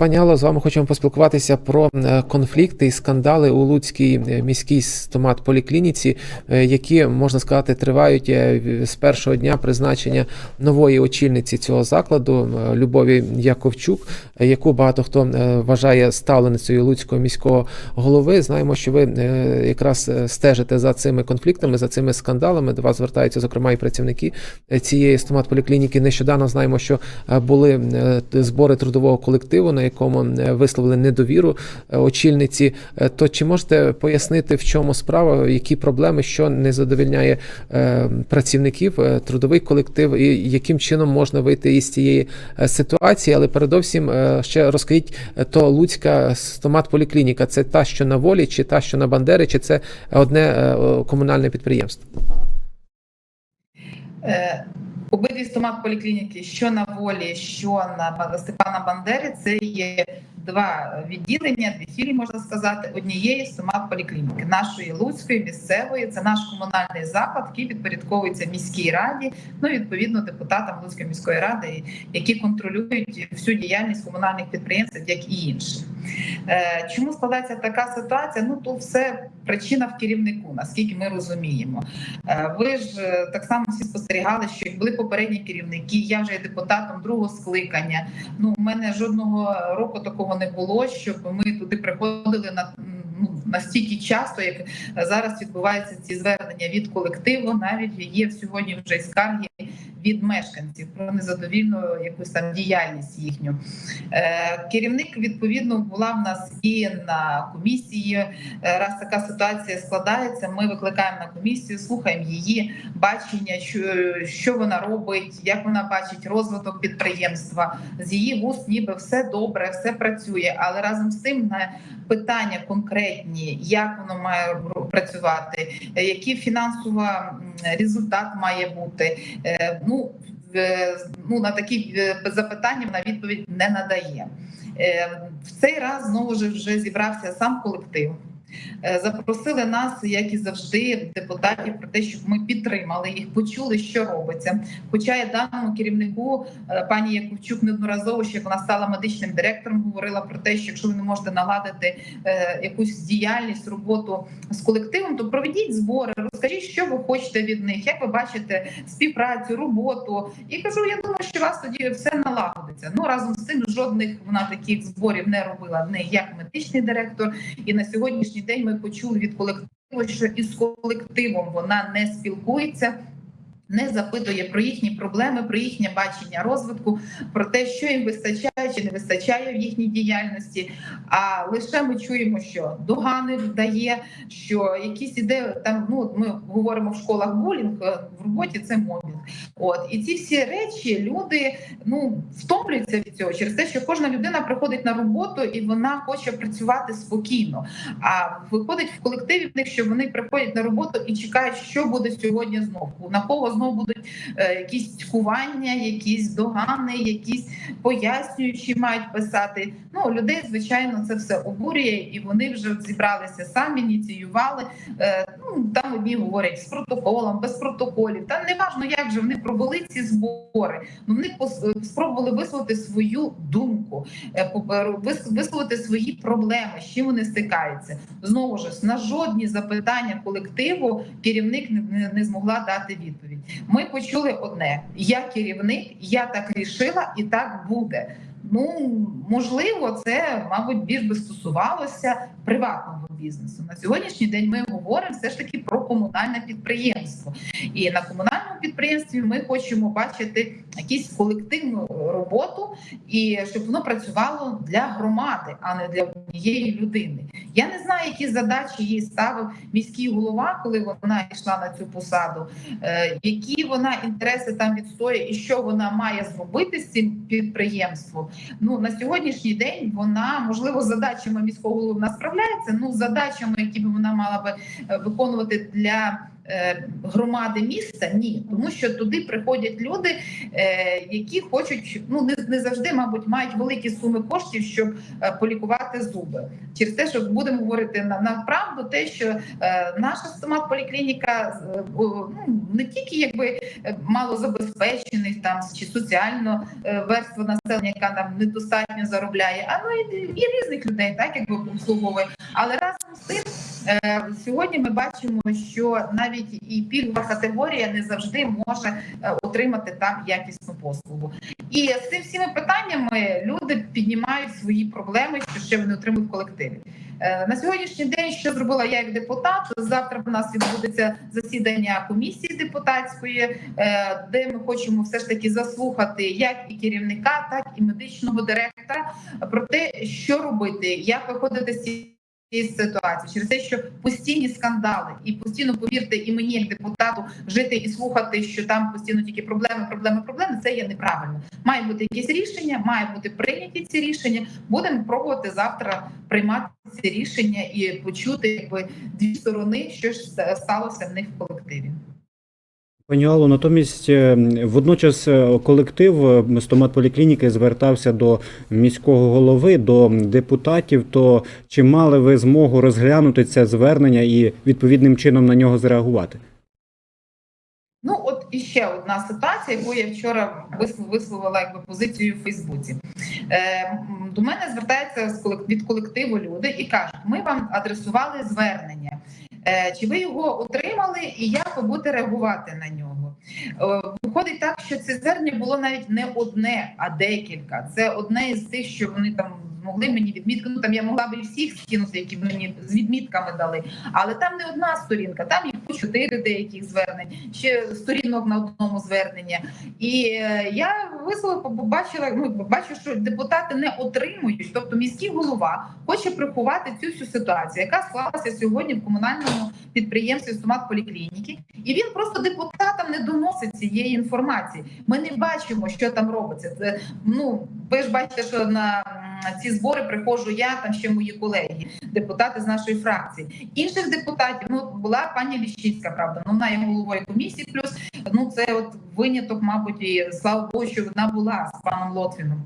Пані Алло, з вами хочемо поспілкуватися про е, конфлікти і скандали у Луцькій е, міській стомат-поліклініці, е, які можна сказати тривають з першого дня призначення нової очільниці цього закладу Любові Яковчук, яку багато хто вважає ставленицею Луцького міського голови. Знаємо, що ви якраз стежите за цими конфліктами, за цими скандалами. До вас звертаються зокрема і працівники цієї стомат-поліклініки. Нещодавно знаємо, що були збори трудового колективу, на якому е, висловили недовіру е, очільниці. Е, То чи можете пояснити, в чому справа, які проблеми, що не задовільняє працівників, трудовий колектив, і яким чином можна вийти із цієї ситуації? Але передовсім ще розкажіть, то Луцька стомат-поліклініка це та, що на волі, чи та, що на Бандери, чи це одне комунальне підприємство? Обидві стомат-поліклініки, що на волі, що на Степана Бандери, це є два відділення, дві філії, можна сказати, однієї стомат-поліклініки, нашої Луцької, місцевої. Це наш комунальний заклад, який підпорядковується міській раді, ну відповідно депутатам Луцької міської ради, які контролюють всю діяльність комунальних підприємств, як і інші. Е, Чому складається така ситуація? Ну тут все причина в керівнику, наскільки ми розуміємо. Е, Ви ж е, так само всі спостерігали, що були попередні керівники. Я вже є депутатом другого скликання. Ну, у мене жодного року такого не було, щоб ми туди приходили на ну, настільки часто, як зараз відбуваються ці звернення від колективу. Навіть є сьогодні вже скарги від мешканців про незадовільну якусь там діяльність їхню. Е, Керівник відповідно була в нас і на комісії. Е, Раз така ситуація складається, ми викликаємо на комісію, слухаємо її бачення, що вона робить, як вона бачить розвиток підприємства. З її вуст, ніби все добре, все працює. Але разом з тим на питання конкретні, як воно має працювати, е, який фінансовий результат має бути. Е, Ну ну на такі е, запитання вона відповідь не надає. Е, В цей раз знову ж вже зібрався сам колектив. Е, Запросили нас, як і завжди, депутатів про те, щоб ми підтримали їх, почули, що робиться. Хоча я даному керівнику е, пані Яковчук неодноразово, що вона стала медичним директором, говорила про те, що якщо ви не можете наладити е, якусь діяльність, роботу з колективом, то проведіть збори, розкажіть, що ви хочете від них, як ви бачите співпрацю, роботу. І кажу, я думаю, що у вас тоді все налагодиться. Ну разом з цим жодних вона таких зборів не робила не як медичний директор. І на сьогоднішній день ми почули від колективу, що із колективом вона не спілкується. Не запитує про їхні проблеми, про їхнє бачення розвитку, про те, що їм вистачає чи не вистачає в їхній діяльності. А лише ми чуємо, що догани дає, що якісь іде там. Ну ми говоримо в школах булінг, е, в роботі це мобінг. От і ці всі речі люди ну втомлюються від цього через те, що кожна людина приходить на роботу і вона хоче працювати спокійно. А виходить в колективі в них, що вони приходять на роботу і чекають, що буде сьогодні знову. На кого знову будуть е, якісь цькування, якісь догани, якісь пояснюючі мають писати. Ну людей, звичайно, це все обурює, і вони вже зібралися самі, ініціювали. Е, ну там одні говорять з протоколом, без протоколів. Та не важно, як же вони провели ці збори. Ну вони спробували висловити свою думку, е, висловити свої проблеми, з чим вони стикаються. Знову ж на жодні запитання колективу керівник не, не змогла дати відповідь. Ми почули одне: я керівник, я так рішила, і так буде. Ну можливо, це мабуть більш би стосувалося приватного бізнесу. На сьогоднішній день ми говоримо все ж таки про комунальне підприємство. І на комунальному підприємстві ми хочемо бачити якусь колективну роботу, і щоб воно працювало для громади, а не для однієї людини. Я не знаю, які задачі їй ставив міський голова, коли вона йшла на цю посаду, е, які вона інтереси там відстоює, і що вона має зробити з цим підприємством. Ну на сьогоднішній день вона можливо задачами міського голови справляється. Ну з задачами, які б вона мала би е, виконувати для громади міста? Ні, тому що туди приходять люди, е, які хочуть, ну не, не завжди, мабуть, мають великі суми коштів, щоб е, полікувати зуби. Через те, що будемо говорити на, на правду, те, що е, наша стомат-поліклініка е, ну, не тільки якби е, малозабезпечений там чи соціально е, верства населення, яка нам недостатньо заробляє, а ну і, і різних людей, так якби обслуговує. Але разом з тим е, сьогодні ми бачимо, що навіть і пільгова категорія не завжди може е, отримати там якісну послугу. І з цими всіми питаннями люди піднімають свої проблеми, що ще вони отримують в колективі. Е, На сьогоднішній день, що зробила я як депутат, завтра в нас відбудеться засідання комісії депутатської, е, де ми хочемо все ж таки заслухати як і керівника, так і медичного директора про те, що робити, як виходити з цієї ситуації через те, що постійні скандали, і постійно повірте, і мені, як депутату, жити і слухати, що там постійно тільки проблеми, проблеми, проблеми. Це є неправильно. Має бути якісь рішення, має бути прийняті ці рішення. Будемо пробувати завтра приймати ці рішення і почути, якби дві сторони, що ж сталося в них в колективі. Пані Алло, натомість е, водночас е, колектив е, стомат поліклініки звертався до міського голови, до депутатів. То чи мали ви змогу розглянути це звернення і відповідним чином на нього зреагувати? Ну, от іще одна ситуація, яку я вчора висловила якби позицію в Фейсбуці. Е, до мене звертається від колективу люди і кажуть: ми вам адресували звернення. Е, чи ви його отримали, і як ви будете реагувати на нього? Е, Виходить так, що це звернення було навіть не одне, а декілька. Це одне із тих, що вони там змогли мені відмітки. Ну там я могла і всіх скинути, які мені з відмітками дали. Але там не одна сторінка, там їх по чотири деяких звернень, ще сторінок на одному звернення. І е, я висловила, побачила, ну бачу, що депутати не отримують. Тобто міський голова хоче приховати цю всю ситуацію, яка склалася сьогодні в комунальному підприємстві стомат поліклініки, і він просто депутатам не доносить цієї інформації. Ми не бачимо, що там робиться. Це ну ви ж бачите, що на ці збори приходжу я, там ще мої колеги, депутати з нашої фракції. Інших депутатів ну була пані Ліщицька, правда, ну вона є головою комісії. Плюс ну це от виняток, мабуть, і слава Богу, що вона була з паном Лотвіном.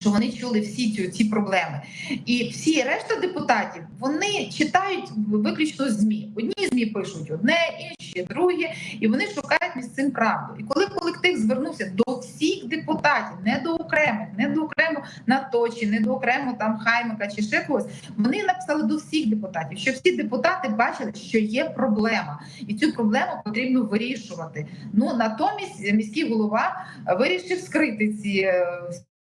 Що вони чули всі ці, ці проблеми, і всі решта депутатів вони читають виключно змі. Одні змі пишуть одне, інші друге, і вони шукають між цим правду. І коли колектив звернувся до всіх депутатів, не до окремих, не до окремо Наточі, не до окремо там Хаймика чи ще когось, вони написали до всіх депутатів, що всі депутати бачили, що є проблема, і цю проблему потрібно вирішувати. Ну натомість міський голова вирішив скрити ці.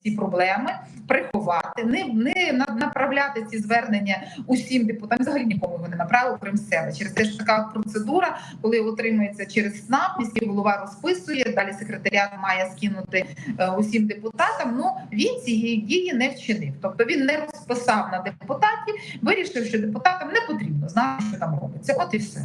Ці проблеми приховати, не не направляти ці звернення усім депутатам. Взагалі нікому його не направив, крім себе. Через те що така процедура, коли отримується через СНАП, міський голова розписує. Далі секретаріат має скинути е, усім депутатам. Ну він цієї дії не вчинив. Тобто він не розписав на депутатів, вирішив, що депутатам не потрібно знати, що там робиться. От і все.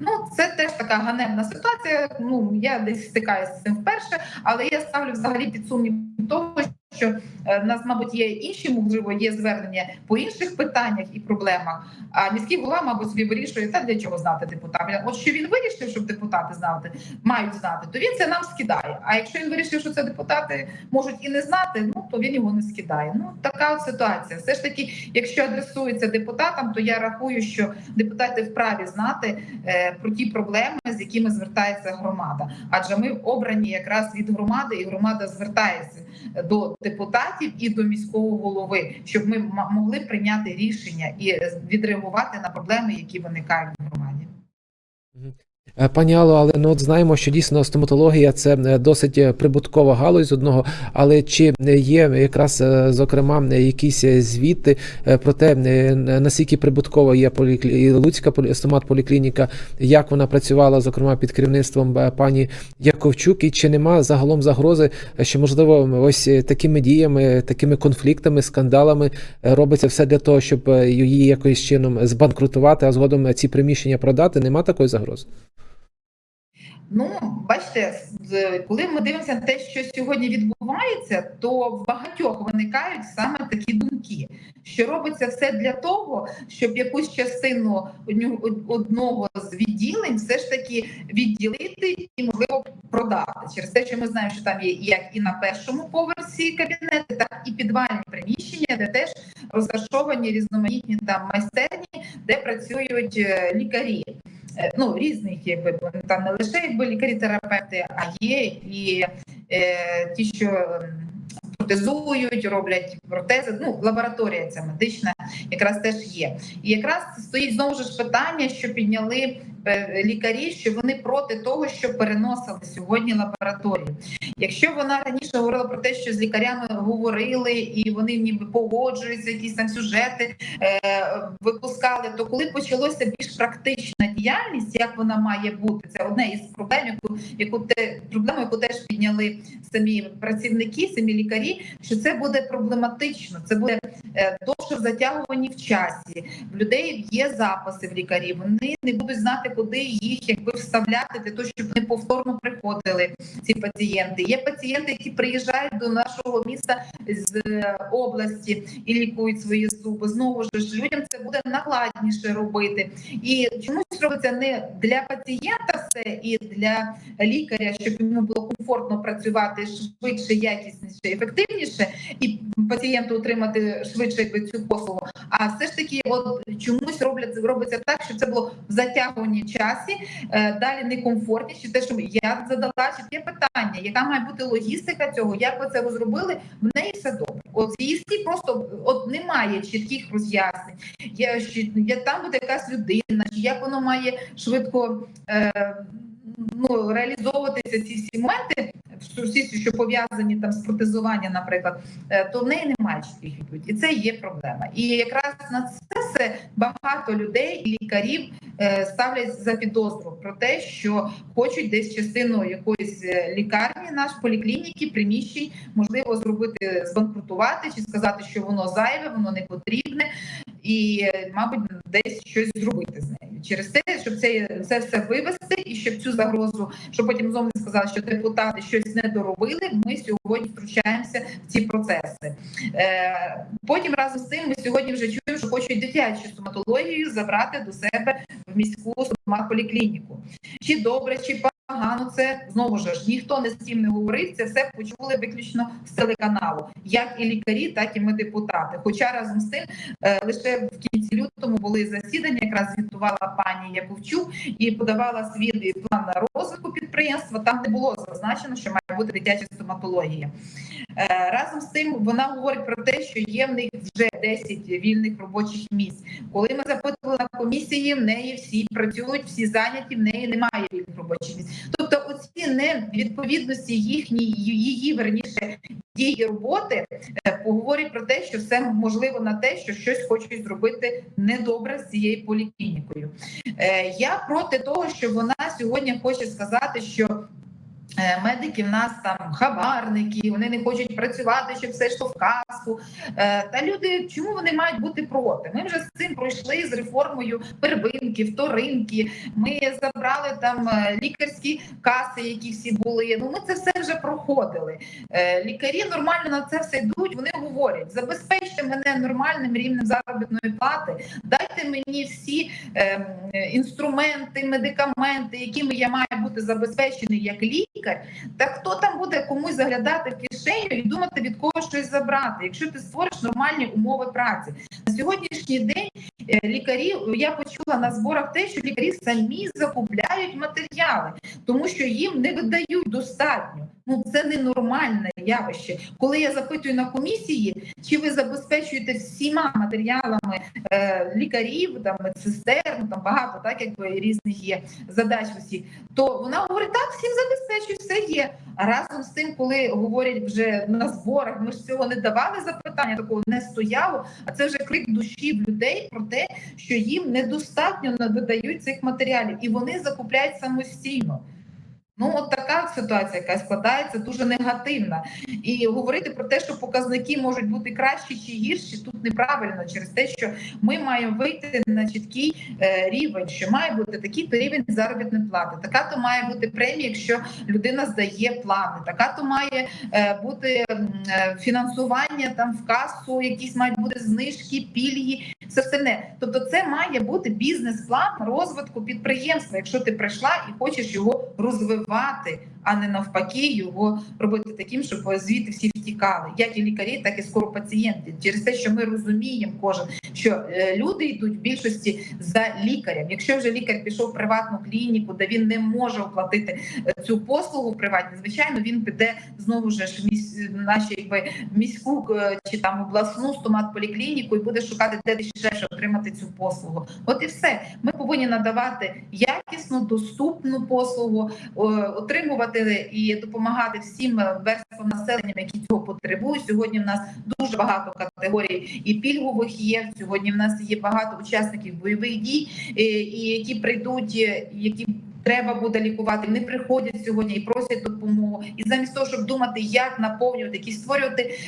Ну це теж така ганебна ситуація. Ну я десь стикаюся з цим вперше, але я ставлю взагалі під сумнів того, що е, в нас, мабуть, є інші, можливо, є звернення по інших питаннях і проблемах. А міський голова, мабуть, собі вирішує та для чого знати депутатів. От що він вирішив, щоб депутати знати, мають знати, то він це нам скидає. А якщо він вирішив, що це депутати можуть і не знати, ну то він його не скидає. Ну така от ситуація. Все ж таки, якщо адресується депутатам, то я рахую, що депутати вправі знати е, про ті проблеми, з якими звертається громада. Адже ми обрані якраз від громади, і громада звертається до депутатів і до міського голови, щоб ми могли прийняти рішення і е, відреагувати на проблеми, які виникають в громаді. Е, Пані Алло, але ну от знаємо, що дійсно стоматологія це е, досить е, прибуткова галузь одного. Але чи є якраз зокрема якісь звіти про те, наскільки прибуткова є поліклі... Луцька стомат-поліклініка, як вона працювала, зокрема під керівництвом пані Яковчук, і чи нема загалом загрози, що можливо ось такими діями, такими конфліктами, скандалами робиться все для того, щоб її якось чином збанкрутувати, а згодом ці приміщення продати? Нема такої загрози? Ну, бачите, коли ми дивимося на те, що сьогодні відбувається, то в багатьох виникають саме такі думки, що робиться все для того, щоб якусь частину одного з відділень все ж таки відділити і можливо продати через те, що ми знаємо, що там є як і на першому поверсі кабінети, так і підвальні приміщення, де теж розташовані різноманітні там майстерні, де працюють е, лікарі. Е, Ну, різних якби там не лише якби лікарі-терапевти, а є і е, ті, що ем, протезують, роблять протези. Ну, лабораторія ця медична якраз теж є. І якраз стоїть знову ж питання, що підняли лікарі, що вони проти того, що переносили сьогодні лабораторії. Якщо вона раніше говорила про те, що з лікарями говорили і вони ніби погоджуються, якісь там сюжети е, випускали, то коли почалося більш практична діяльність, як вона має бути, це одне із проблем, яку яку те проблему, яку теж підняли самі працівники, самі лікарі, що це буде проблематично, це буде е, довше в затягуванні в часі. В людей є записи в лікарів. Вони не будуть знати, куди їх якби вставляти для того, щоб вони повторно приходили. Ці пацієнти. Є пацієнти, які приїжджають до нашого міста з е, області і лікують свої зуби. Знову ж людям це буде накладніше робити. І чомусь робиться не для пацієнта все і для лікаря, щоб йому було комфортно працювати швидше, якісніше, ефективніше, і пацієнту отримати швидше якби, цю послугу. А все ж таки, от чомусь роблять робиться так, щоб це було в затягуванні часі, е, далі некомфортніше. Те, що я задала чітке питання, яка має бути логістика цього, як ви це розробили, в неї все добре. От її просто от немає чітких роз'яснень. Я я там буде якась людина, чи як воно має швидко. Е, Ну, реалізовуватися ці всі моменти, всі, що пов'язані там з протезуванням, наприклад, е, то в неї немає чітких відповідей. І це є проблема. І якраз на це все багато людей і лікарів е, ставлять за підозру про те, що хочуть десь частину якоїсь е, лікарні, наш поліклініки, приміщень, можливо, зробити збанкрутувати чи сказати, що воно зайве, воно не потрібне, і, мабуть, десь щось зробити з нею через те, щоб це, це все вивести, і щоб цю загрозу, щоб потім знову сказали, що депутати щось не доробили. Ми сьогодні втручаємося в ці процеси. Е, потім разом з тим ми сьогодні вже чуємо, що хочуть дитячу стоматологію забрати до себе в міську стоматполіклініку. Чи добре, чи погано це знову ж ніхто не з тим не говорив. Це все почули виключно з телеканалу, як і лікарі, так і ми депутати. Хоча разом з тим е, лише в кінці лютому були засідання, якраз звітувала пані Яковчук і подавала свій план розвитку підприємства. Там не було зазначено, що має бути дитяча стоматологія. Е, Разом з тим вона говорить про те, що є в них вже 10 вільних робочих місць. Коли ми запитували на комісії, в неї всі працюють, всі зайняті, в неї немає вільних робочих місць. Тобто, оці невідповідності їхні її верніше дії роботи е, поговорять про те, що все можливо на те, що щось хочуть зробити недобре з цією поліклінікою. Е, Я проти того, що вона сьогодні хоче сказати, що. Е, Медики в нас там хабарники, вони не хочуть працювати, щоб все йшло в касу. Е, Та люди, чому вони мають бути проти? Ми вже з цим пройшли з реформою первинки, вторинки. Ми забрали там е, лікарські каси, які всі були. Ну ми це все вже проходили. Лікарі нормально на це все йдуть. Вони говорять: забезпечте мене нормальним рівнем заробітної плати, дайте мені всі ем, інструменти, медикаменти, якими я маю бути забезпечений як лікар. Та хто там буде комусь заглядати в кишеню і думати від кого щось забрати, якщо ти створиш нормальні умови праці на сьогоднішній день. е, Лікарі я почула на зборах те, що лікарі самі закупляють матеріали, тому що їм не видають достатньо. Ну це ненормальне явище. Коли я запитую на комісії, чи ви забезпечуєте всіма матеріалами е, лікарів, там медсестер, ну там багато, так якби різних є задач усіх, то вона говорить, так, всім забезпечують, все є. А разом з тим, коли говорять вже на зборах, ми ж цього не давали запитання, такого не стояло. А це вже крик душі в людей про те, що їм недостатньо видають цих матеріалів, і вони закупляють самостійно. Ну, от така ситуація, яка складається, дуже негативна. І говорити про те, що показники можуть бути кращі чи гірші, тут неправильно через те, що ми маємо вийти на чіткий е, рівень, що має бути такий то рівень заробітної плати. Така то має бути премія, якщо людина здає плани. Така то має е, бути е, фінансування там в касу, якісь мають бути знижки, пільги, все остальне. Тобто, це має бути бізнес-план розвитку підприємства, якщо ти прийшла і хочеш його розвивати, а не навпаки його робити таким, щоб звідти всі втікали, як і лікарі, так і скоро пацієнти. Через те, що ми розуміємо кожен, що е, люди йдуть в більшості за лікарем. Якщо вже лікар пішов в приватну клініку, де він не може оплатити е, цю послугу в приватній, звичайно, він піде знову ж наші якби міську е, чи там обласну стомат-поліклініку і буде шукати де дешевше отримати цю послугу. От і все. Ми повинні надавати якісну, доступну послугу, о, отримувати і допомагати всім е, верствам населення, які цього потребують. Сьогодні в нас дуже багато категорій і пільгових є. Сьогодні в нас є багато учасників бойових дій, е, і які прийдуть, е, які треба буде лікувати. Вони приходять сьогодні і просять допомогу. І замість того, щоб думати, як наповнювати, які створювати.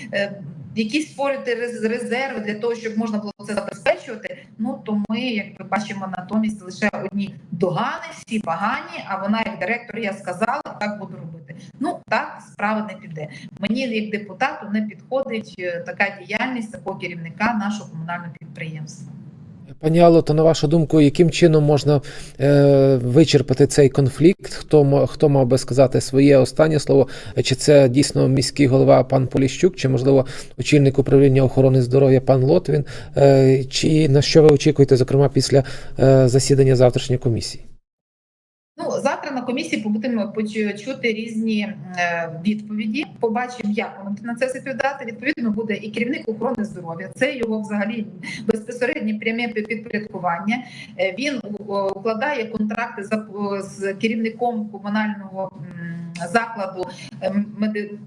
Якісь створювати рез- резерви для того, щоб можна було це забезпечувати. Ну то ми, як ми бачимо, натомість лише одні догани, всі погані. А вона, як директор, я сказала, так буду робити. Ну так справа не піде. Мені як депутату не підходить е, така діяльність такого керівника нашого комунального підприємства. Пані Алло, то на вашу думку, яким чином можна е, вичерпати цей конфлікт? Хто хто мав би сказати своє останнє слово? Чи це дійсно міський голова пан Поліщук, чи можливо очільник управління охорони здоров'я пан Лотвін? Е, чи на що ви очікуєте, зокрема після е, засідання завтрашньої комісії? Ну завтра комісії будемо поч- чути різні е, відповіді. Побачимо, як вони на це відповідати. Відповідно, буде і керівник охорони здоров'я. Це його взагалі безпосереднє пряме підпорядкування. Е, Він укладає контракти з керівником комунального закладу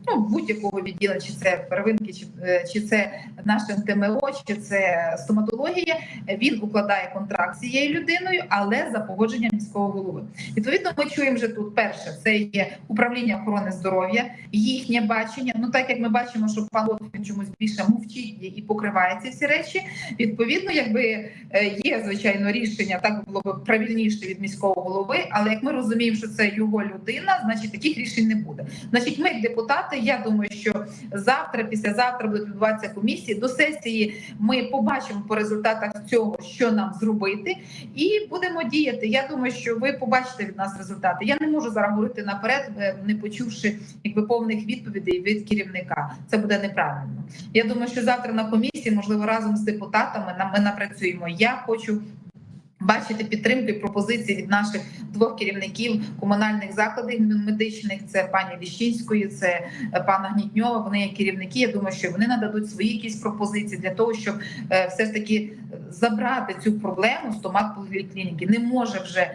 ну, будь-якого відділення, чи це первинки, чи, е, чи це наше ТМО, чи це стоматологія. Е, Він укладає контракт з цією людиною, але за погодженням міського голови. Відповідно, ми чуємо вже тут перше, це є управління охорони здоров'я, їхнє бачення. Ну так як ми бачимо, що пан Лотвін чомусь більше мовчить і покриває ці всі речі. Відповідно, якби е, є звичайно рішення, так було б правильніше від міського голови. Але як ми розуміємо, що це його людина, значить таких рішень не буде. Значить, ми, депутати, я думаю, що завтра, післязавтра будуть відбуватися комісії. До сесії ми побачимо по результатах цього, що нам зробити, і будемо діяти. Я думаю, що ви побачите від нас результати. Я не можу зараз говорити наперед, е, не почувши якби повних відповідей від керівника. Це буде неправильно. Я думаю, що завтра на комісії, можливо, разом з депутатами ми напрацюємо. Я хочу. Бачити підтримки пропозиції від наших двох керівників комунальних закладів медичних. Це пані Ліщинської, це е, пана Гнітньова. Вони є керівники. Я думаю, що вони нададуть свої якісь пропозиції для того, щоб е, все ж таки забрати цю проблему стомат поліклініки. Не може вже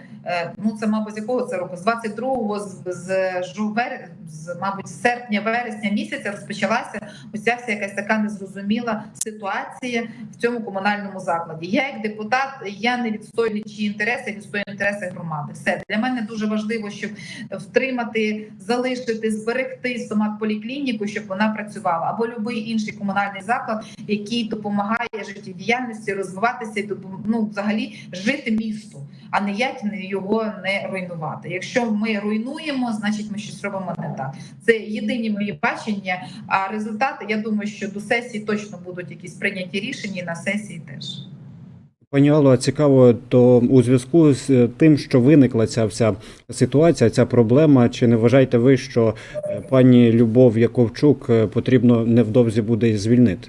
ну це мабуть якого це року з 22-го, з, з жовер, з мабуть серпня, вересня місяця розпочалася ця вся якась така незрозуміла ситуація в цьому комунальному закладі. Я як депутат, я не відстоюю нічиї інтереси, я відстоюю інтереси громади. Все для мене дуже важливо, щоб втримати, залишити, зберегти стомат поліклініку, щоб вона працювала, або будь-який інший комунальний заклад, який допомагає життєдіяльності розвиватися і ну, взагалі жити місту, а ніяк не його не руйнувати. Якщо ми руйнуємо, значить ми щось робимо не так. Це єдині мої бачення. А результати, я думаю, що до сесії точно будуть якісь прийняті рішення на сесії теж. Пані Алло, цікаво, то у зв'язку з е, тим, що виникла ця вся ситуація, ця проблема, чи не вважаєте ви, що е, пані Любов Яковчук е, потрібно невдовзі буде звільнити?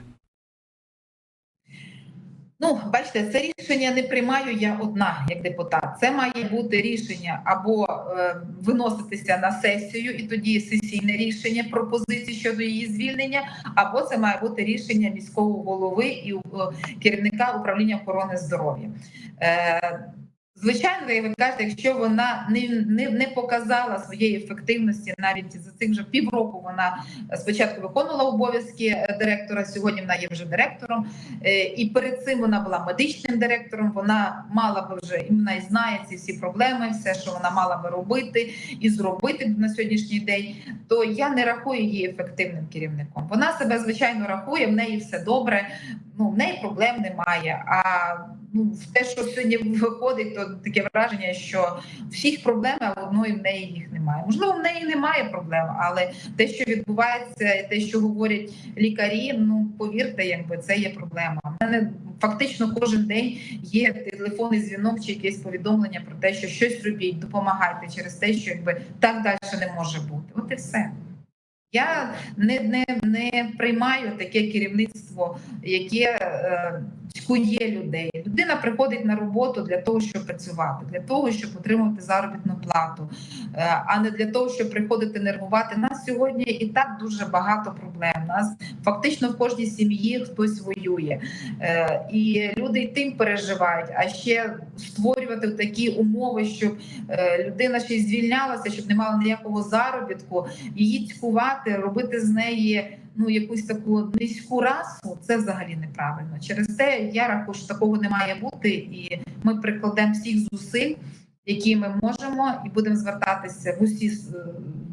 Ну, бачите, це рішення не приймаю я одна як депутат. Це має бути рішення або е, виноситися на сесію, і тоді сесійне рішення пропозиції щодо її звільнення, або це має бути рішення міського голови і е, керівника управління охорони здоров'я. Е, Звичайно, як ви кажете, якщо вона не, не, не показала своєї ефективності навіть за цих вже півроку, вона спочатку виконувала обов'язки е, директора. Сьогодні вона є вже директором, Е, і перед цим вона була медичним директором. Вона мала би вже і вона і знає ці всі проблеми, все, що вона мала би робити і зробити на сьогоднішній день. То я не рахую її ефективним керівником. Вона себе звичайно рахує, в неї все добре. Ну в неї проблем немає. А ну те, що сьогодні виходить, то таке враження, що всіх проблем, а одної в неї їх немає. Можливо, в неї немає проблем, але те, що відбувається, те, що говорять лікарі, ну повірте, якби це є проблема. У мене фактично кожен день є телефонний дзвінок чи якесь повідомлення про те, що щось робіть, допомагайте через те, що якби так далі не може бути. От і все. Я не, не, не приймаю таке керівництво, яке е, цькує людей. Людина приходить на роботу для того, щоб працювати, для того, щоб отримувати заробітну плату, е, а не для того, щоб приходити нервувати. Нас сьогодні і так дуже багато проблем. Нас фактично в кожній сім'ї хтось воює, е, і люди й тим переживають. А ще створювати такі умови, щоб е, людина ще й звільнялася, щоб не мала ніякого заробітку, її цькувати, робити з неї. Ну, якусь таку низьку расу, це взагалі неправильно. Через це я рахую, що такого не має бути, і ми прикладемо всіх зусиль, які ми можемо, і будемо звертатися в усі е,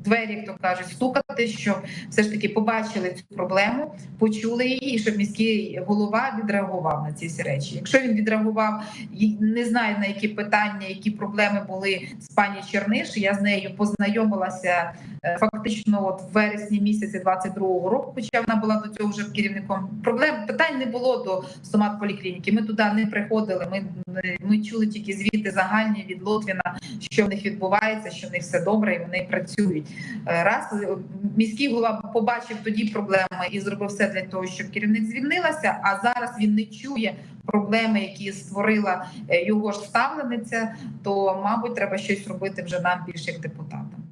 двері, як то кажуть, стукати, щоб все ж таки побачили цю проблему, почули її, і щоб міський голова відреагував на ці всі речі. Якщо він відреагував не знаю на які питання, які проблеми були з пані Черниш. Я з нею познайомилася е, фактично от в вересні місяці 22-го року. Хоча вона була до цього вже керівником. Проблем питань не було до стомат поліклініки. Ми туди не приходили. Ми, ми чули тільки звіти загальні від Лотвіна, що в них відбувається, що в них все добре, і вони працюють. Е, Раз е, міський голова побачив тоді проблеми і зробив все для того, щоб керівник звільнилася. А зараз він не чує проблеми, які створила е, його ж ставлениця. То мабуть, треба щось робити вже нам більше як депутатам.